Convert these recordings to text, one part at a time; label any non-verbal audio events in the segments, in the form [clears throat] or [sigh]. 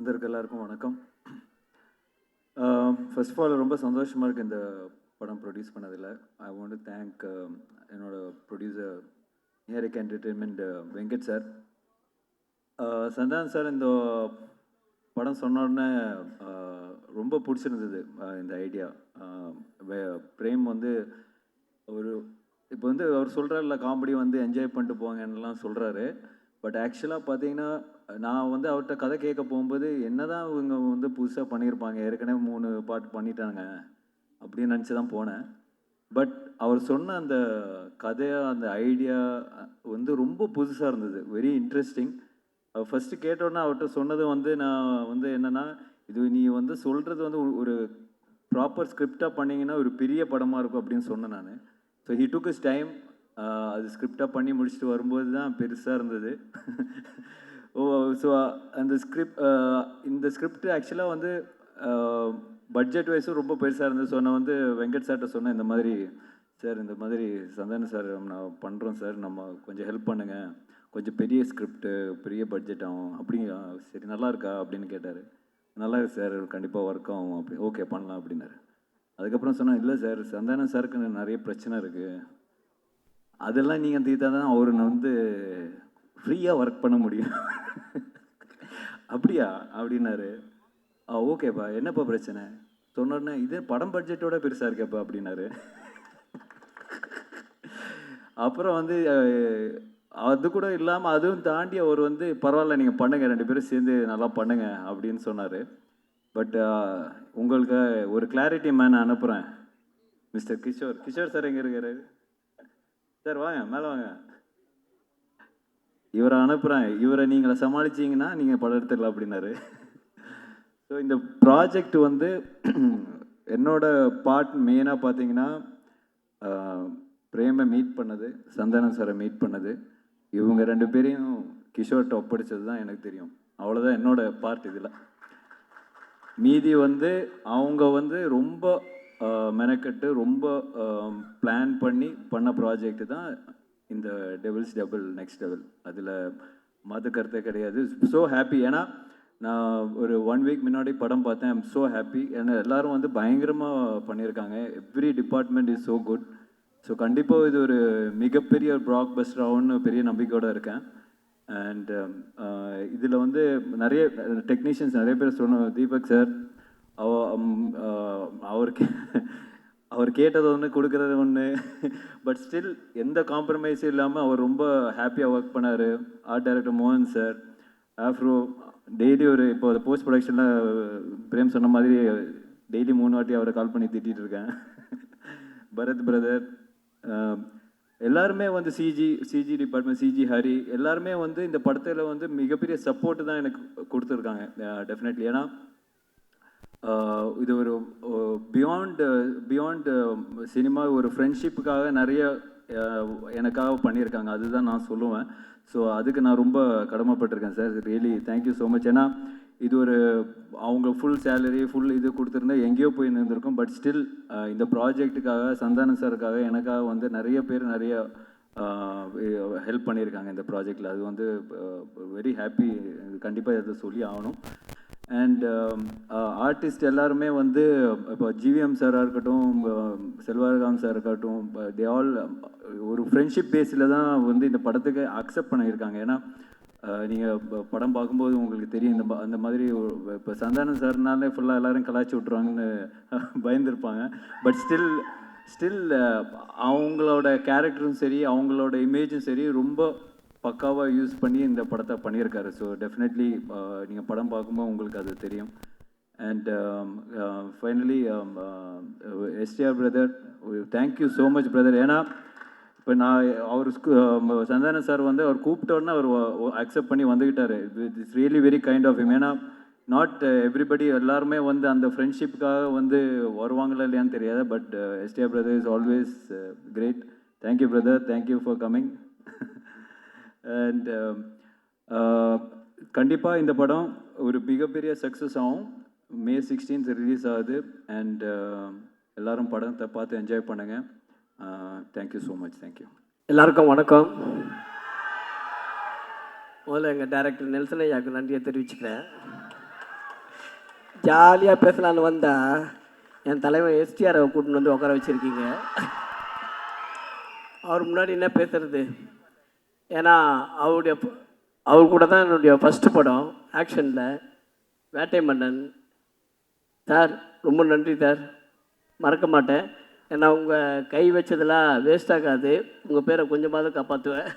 வந்திருக்க எல்லாருக்கும் வணக்கம். ஃபர்ஸ்ட் ஆஃப் ஆல் ரொம்ப சந்தோஷமாக இருக்குது இந்த படம் ப்ரொடியூஸ் பண்ணதில். ஐ வாண்ட் டு தேங்க் என்னோட producer நியரிக் entertainment Venkat sir Santhanam sir இந்த படம் சொன்னோடனே ரொம்ப பிடிச்சிருந்தது இந்த ஐடியா பிரேம் வந்து ஒரு இப்போ வந்து அவர் சொல்கிறாருல காமெடி வந்து என்ஜாய் பண்ணிட்டு போங்கன்னுலாம் சொல்கிறாரு பட் ஆக்சுவலாக பார்த்தீங்கன்னா நான் வந்து அவர்கிட்ட கதை கேட்க போகும்போது என்னதான் இவங்க வந்து புதுசாக பண்ணியிருப்பாங்க. ஏற்கனவே மூணு பாட்டு பண்ணிட்டாங்க. அப்படின்னு நினச்சி தான் போனேன். பட் அவர் சொன்ன அந்த கதையாக அந்த ஐடியா வந்து ரொம்ப புதுசாக இருந்தது. Very interesting. ஃபஸ்ட்டு கேட்டோன்னே அவர்கிட்ட சொன்னது வந்து நான் வந்து என்னென்னா இது நீ வந்து சொல்கிறது வந்து ஒரு- ப்ராப்பர் ஸ்கிரிப்டாக பண்ணிங்கன்னா ஒரு பெரிய படமாக இருக்கும் அப்படின்னு சொன்னேன் நான். So he took his time அது ஸ்கிரிப்டாக பண்ணி முடிச்சுட்டு வரும்போது தான் பெருசாக இருந்தது. ஸோ அந்த ஸ்கிரிப்ட் இந்த ஸ்கிரிப்ட் ஆக்சுவலாக வந்து பட்ஜெட் வைஸும் ரொம்ப பெருசாக இருந்தது. ஸோ நான் வந்து வெங்கட் சார்கிட்ட சொன்னேன் இந்த மாதிரி சார் இந்த மாதிரி சந்தான சார் நான் பண்ணுறோம் சார் நம்ம கொஞ்சம் ஹெல்ப் பண்ணுங்கள் கொஞ்சம் பெரிய ஸ்கிரிப்ட்டு பெரிய பட்ஜெட் ஆகும். அப்படிங்க சரி நல்லா இருக்கா? அப்படின்னு கேட்டார். நல்லா இருக்கு சார் கண்டிப்பாக ஒர்க் ஆகும். அப்படி ஓகே பண்ணலாம் அப்படின்னாரு. அதுக்கப்புறம் சொன்னேன் இல்லை சார் சந்தானம் சாருக்கு நிறைய பிரச்சனை இருக்குது அதெல்லாம் நீங்கள் தீர்த்தா தான் அவர் வந்து ஃப்ரீயாக ஒர்க் பண்ண முடியும். அப்படியா? அப்படின்னாரு. ஆ ஓகேப்பா. என்னப்பா பிரச்சனை? சொன்னோடனே இது படம் பட்ஜெட்டோட பெருசாக இருக்கேப்பா அப்படின்னாரு. அப்புறம் வந்து அது கூட இல்லாமல் அதுவும் தாண்டி அவர் வந்து பரவாயில்ல நீங்கள் பண்ணுங்க ரெண்டு பேரும் சேர்ந்து நல்லா பண்ணுங்கள் அப்படின்னு சொன்னார். பட் உங்களுக்கு ஒரு கிளாரிட்டி மேன் அனுப்புகிறேன் மிஸ்டர் கிஷோர். கிஷோர் சார் எங்கே இருக்காரு? சார் வாங்க மேலே வாங்க. இவரை அனுப்புகிறேன் இவரை நீங்களை சமாளிச்சீங்கன்னா நீங்கள் படம் எடுத்துடலாம் அப்படின்னாரு. ஸோ இந்த ப்ராஜெக்ட் வந்து [clears throat] என்னோட பார்ட் மெயினாக பார்த்தீங்கன்னா பிரேமை மீட் பண்ணது சந்தானம் சாரை மீட் பண்ணது. இவங்க ரெண்டு பேரையும் கிஷோர்கிட்ட ஒப்படைச்சது தான் எனக்கு தெரியும். அவ்வளோதான் என்னோட பார்ட் இதில். மீதி வந்து அவங்க வந்து ரொம்ப மெனக்கட்டு மெனக்கெட்டு ரொம்ப பிளான் பண்ணி பண்ண ப்ராஜெக்ட் தான் இந்த டெபிள்ஸ் டபுள் நெக்ஸ்ட் டபுள் அதில் மாற்று கருத்தே கிடையாது. ஸோ ஹாப்பி ஏன்னா நான் ஒரு ஒன் வீக் முன்னாடி படம் பார்த்தேன். ஐம் ஸோ ஹாப்பி ஏன்னா எல்லாரும் வந்து பயங்கரமாக பண்ணியிருக்காங்க. Every department is so good so கண்டிப்பாக இது ஒரு மிகப்பெரிய ப்ராக் பஸ்டர் ஆகும்னு பெரிய நம்பிக்கையோடு இருக்கேன். அண்ட் um, இதில் வந்து நிறைய டெக்னீஷியன்ஸ் நிறைய பேர் சொன்ன தீபக் சார் அவ அவருக்கு அவர் கேட்டது ஒன்று கொடுக்குறது ஒன்று பட் ஸ்டில் எந்த காம்ப்ரமைஸும் இல்லாமல் அவர் ரொம்ப ஹாப்பியாக ஒர்க் பண்ணார். ஆர்ட் டைரக்டர் மோகன் சார் ஆஃப்ரோ டெய்லி ஒரு இப்போ போஸ்ட் ப்ரொடக்ஷனில் பிரேம் சொன்ன மாதிரி டெய்லி மூணு வாட்டி அவரை கால் பண்ணி திட்டிகிட்டு இருக்கேன். பரத் பிரதர் எல்லாருமே வந்து CG CG department CG Hari எல்லாருமே வந்து இந்த படத்தில் வந்து மிகப்பெரிய சப்போர்ட்டு தான் எனக்கு கொடுத்துருக்காங்க. டெஃபினெட்லி ஏன்னா இது ஒரு பியாண்ட் பியாண்ட் சினிமா ஒரு ஃப்ரெண்ட்ஷிப்புக்காக நிறைய எனக்காக பண்ணியிருக்காங்க. அதுதான் நான் சொல்லுவேன். ஸோ அதுக்கு நான் ரொம்ப கடமைப்பட்டிருக்கேன் sir really thank you so much ஏன்னா இது ஒரு அவங்க ஃபுல் சேலரி ஃபுல் இது கொடுத்துருந்தா எங்கேயோ போய் நின்றுருக்கும். பட் ஸ்டில் இந்த ப்ராஜெக்ட்டுக்காக சந்தானம் சாருக்காக எனக்காக வந்து நிறைய பேர் நிறைய ஹெல்ப் பண்ணியிருக்காங்க இந்த ப்ராஜெக்டில் அது வந்து வெரி ஹாப்பி கண்டிப்பாக இதை சொல்லி ஆகணும். அண்ட் ஆர்டிஸ்ட் um, uh, எல்லாருமே வந்து இப்போ ஜிவிஎம் சாராக இருக்கட்டும் செல்வாரகாம் சார் இருக்கட்டும் தே ஆல் ஒரு ஃப்ரெண்ட்ஷிப் பேஸில் தான் வந்து இந்த படத்துக்கு அக்செப்ட் பண்ணியிருக்காங்க. ஏன்னா நீங்கள் படம் பார்க்கும்போது உங்களுக்கு தெரியும் இந்த அந்த மாதிரி இப்போ சந்தானம் சார்னாலே ஃபுல்லாக எல்லோரும் கலாச்சி விட்ருவாங்கன்னு [laughs] பயந்துருப்பாங்க. பட் ஸ்டில் ஸ்டில் அவங்களோட கேரக்டரும் சரி அவங்களோட இமேஜும் சரி ரொம்ப பக்காவாக யூஸ் பண்ணி இந்த படத்தை பண்ணியிருக்காரு. ஸோ டெஃபினெட்லி நீங்கள் படம் பார்க்கும்போது உங்களுக்கு அது தெரியும். And finally STR brother thank you so much brother ஏன்னா இப்போ நான் அவர் சந்தான சார் வந்து அவர் கூப்பிட்டோன்னே அவர் அக்செப்ட் பண்ணி வந்துக்கிட்டாரு it's really very kind of him. ஏன்னா நாட் எவ்ரிபடி எல்லாருமே வந்து அந்த ஃப்ரெண்ட்ஷிப்புக்காக வந்து வருவாங்களா இல்லையான்னு தெரியாது. But STR brother is always great thank you brother thank you for coming and um, uh, கண்டிப்பாக இந்த படம் ஒரு மிகப்பெரிய சக்ஸஸ் ஆகும். மே சிக்ஸ்டீன்த் ரிலீஸ் ஆகுது. அண்ட் uh, எல்லாரும் படத்தை பார்த்து என்ஜாய் பண்ணுங்கள் தேங்க்யூ ஸோ மச் தேங்க்யூ எல்லாருக்கும் வணக்கம். முதல்ல எங்கள் டேரக்டர் நெல்சன் ஐயாவுக்கு நன்றியை தெரிவிச்சுக்கிறேன். ஜாலியாக பேசலான்னு வந்தா என் தலைவன் எஸ்டிஆரை கூட்டின்னு வந்து உட்கார வச்சுருக்கீங்க. அவர் முன்னாடி என்ன பேசுறது? ஏன்னா அவருடைய அவர் கூட தான் என்னுடைய ஃபஸ்ட்டு படம் ஆக்ஷனில் வேட்டை மன்னன். சார் ரொம்ப நன்றி சார். மறக்க மாட்டேன். ஏன்னா உங்கள் கை வச்சதெல்லாம் வேஸ்ட் ஆகாது. உங்கள் பேரை கொஞ்சமாவது காப்பாற்றுவேன்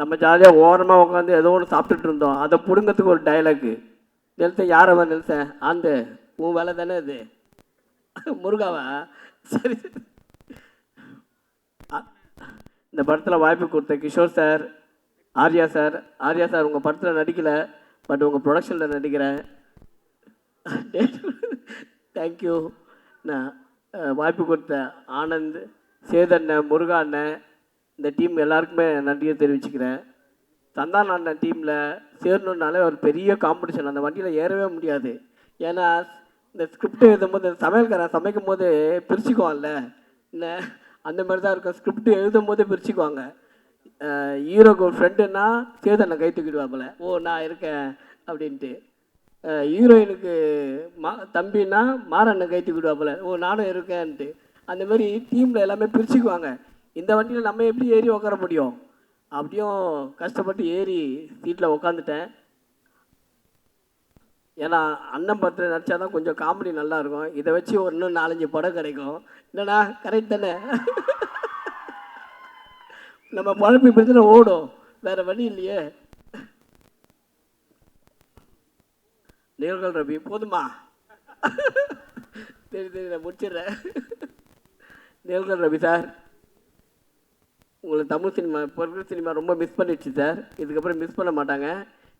நம்ம ஜாலியாக ஓரமாக உட்காந்து ஏதோ ஒன்று சாப்பிட்டுட்டு இருந்தோம். அதை பிடுங்கிறதுக்கு ஒரு டைலாக்கு நெல்சன் யார் அவன் நெல்சன் ஆந்து. உன் வேலை தானே இது? முருகாவா? சரி சரி. இந்த படத்தில் வாய்ப்பு கொடுத்த Kishore sir Arya sir. Arya sir உங்கள் படத்தில் நடிக்கலை பட் உங்கள் ப்ரொடக்ஷனில் நடிக்கிறேன். தேங்க்யூ நான் வாய்ப்பு கொடுத்த ஆனந்த் சேதண்ணன் முருகா அண்ணன் இந்த டீம் எல்லாருக்குமே நன்றியை தெரிவிச்சுக்கிறேன். சந்தான அண்ணன் டீமில் சேரணுன்னாலே ஒரு பெரிய காம்படிஷன் அந்த வண்டியில் ஏறவே முடியாது. ஏன்னா இந்த ஸ்கிரிப்ட் எழுதும் போது சமையல்காரன் சமைக்கும் போது பிரிச்சுக்குவான்ல. என்ன அந்த மாதிரி தான் இருக்கும். ஸ்கிரிப்ட் எழுதும் போதே பிரிச்சுக்குவாங்க ஹீரோக்கு ஒரு ஃப்ரெண்டுன்னா சேதனை கை தூக்கிடுவாப்புல. ஓ நான் இருக்கேன் அப்படின்ட்டு. ஹீரோயினுக்கு மா தம்பின்னா மாறண்ணன் கை தூக்கிடுவாப்புல. ஓ நானும் இருக்கேன்ட்டு. அந்த மாதிரி டீமில் எல்லாமே பிரிச்சுக்குவாங்க. இந்த வண்டியில் நம்ம எப்படி ஏறி உட்கார முடியும்? அப்படியும் கஷ்டப்பட்டு ஏறி சீட்டில் உட்காந்துட்டேன் ஏன்னா அண்ணன் படத்தில் நடித்தா தான் கொஞ்சம் காமெடி நல்லாயிருக்கும் இதை வச்சு ஒரு இன்னும் நாலஞ்சு படம் கிடைக்கும். என்னண்ணா கரெக்ட் தானே? நம்ம பழப்பி பிரச்சனை ஓடும். வேற வழி இல்லையே. நிகழ்கள் ரவி போதுமா? சரி சரி நான் முடிச்சிடுறேன். நிகழ்கள் ரவி சார். உங்களை தமிழ் சினிமா இப்போ இருக்கிற சினிமா ரொம்ப மிஸ் பண்ணிடுச்சு சார். இதுக்கப்புறம் மிஸ் பண்ண மாட்டாங்க.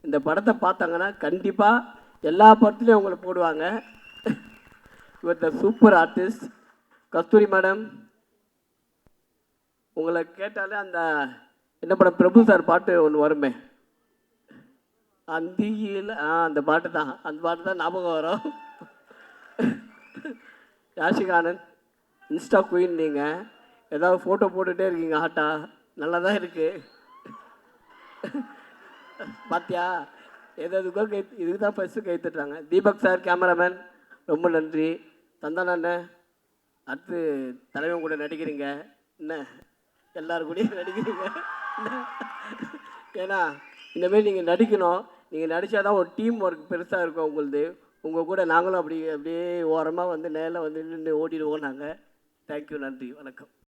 இந்த படத்தை பார்த்தாங்கன்னா கண்டிப்பாக எல்லா படத்துலையும் உங்களை போடுவாங்க. இவர் the super artist Kasthuri madam. உங்களை கேட்டாலே அந்த என்ன படம் பிரபு சார் பாட்டு ஒன்று வருமே. அந்தியில் ஆ அந்த பாட்டு தான் அந்த பாட்டு தான் ஞாபகம் வரும். யாஷிகானந்த் இன்ஸ்டா குயின் நீங்கள் ஏதாவது ஃபோட்டோ போட்டுகிட்டே இருக்கீங்க ஹாட்டா நல்லா தான் இருக்குது பாத்தியா? எது எதுக்கோ கை இதுக்கு தான் ஃபஸ்ட்டு கை தட்டுறாங்க. தீபக் சார் கேமராமேன் ரொம்ப நன்றி. சந்தான அண்ணன் அடுத்து தலைவன் கூட நடிக்கிறீங்க. என்ன? எல்லாரும் கூடயும் நடிக்கிறீங்க. ஏன்னா இந்தமாரி நீங்கள் நடிக்கணும். நீங்கள் நடித்தா தான் ஒரு டீம் ஒர்க் பெருசாக இருக்கும் உங்களுது. உங்கள் கூட நாங்களும் அப்படி அப்படியே ஓரமாக வந்து நேரில் வந்து நின்று ஓடிடுவோம் நாங்கள் தேங்க்யூ நன்றி. வணக்கம்.